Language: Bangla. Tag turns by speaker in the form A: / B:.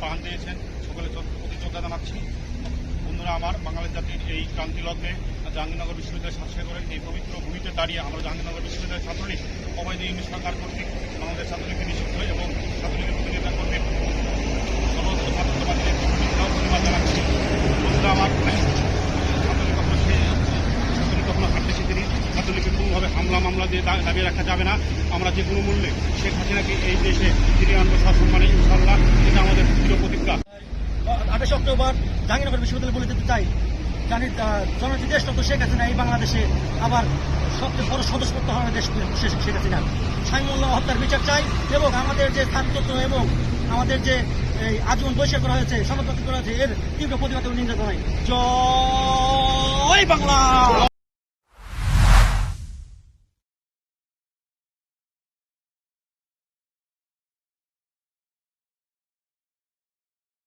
A: প্রাণ দিয়েছেন। সকলে প্রতি জানাচ্ছি। বন্ধুরা আমার বাঙালি জাতির এই ক্রান্তি লগ্নে জাহাঙ্গীরনগর বিশ্ববিদ্যালয় শাসকের এই পবিত্র ভূমিতে দাঁড়িয়ে আমরা জাহাঙ্গীরনগর বিশ্ববিদ্যালয়ের ছাত্রলীগ অবৈধ ইংলিশ সরকার কর্তৃক আমাদের ছাত্রলীগকে নিষিদ্ধ এবং ছাত্রলীগের প্রতিনিধিতা কর্মীর সর্বোচ্চ ছাত্রবাদীদের ধন্যবাদ জানাচ্ছি। বন্ধুরা আমার ছাত্রলীগ কখনো ছাত্রলীগ কখনো শিখিনি। ছাত্রলীগকে কোনোভাবে হামলা মামলা দিয়ে দা- দাবিয়ে রাখা যাবে না। আমরা যে কোনো মূল্যে শেখ হাসিনাকে এই দেশে ফিরিয়ে আনব সসম্মানে ইনশাল্লাহ
B: আঠাশে অক্টোবর জাহাঙ্গীরনগর বিশ্ববিদ্যালয় বলে দিতে চাই। জানি দেশ তো শেখ হাসিনা এই বাংলাদেশে আবার সবচেয়ে বড় সদস্যপত্র হবে দেশ শেখ হাসিনা। সাইমুল্লাহ হত্যার বিচার চাই এবং আমাদের যে ছাত্রত্ব এবং আমাদের যে এই আজীবন বৈশাখ করা হয়েছে সমাজপত্র করা হয়েছে, এর তীব্র প্রতিবাদ নিন্দা জানাই। জয় বাংলা!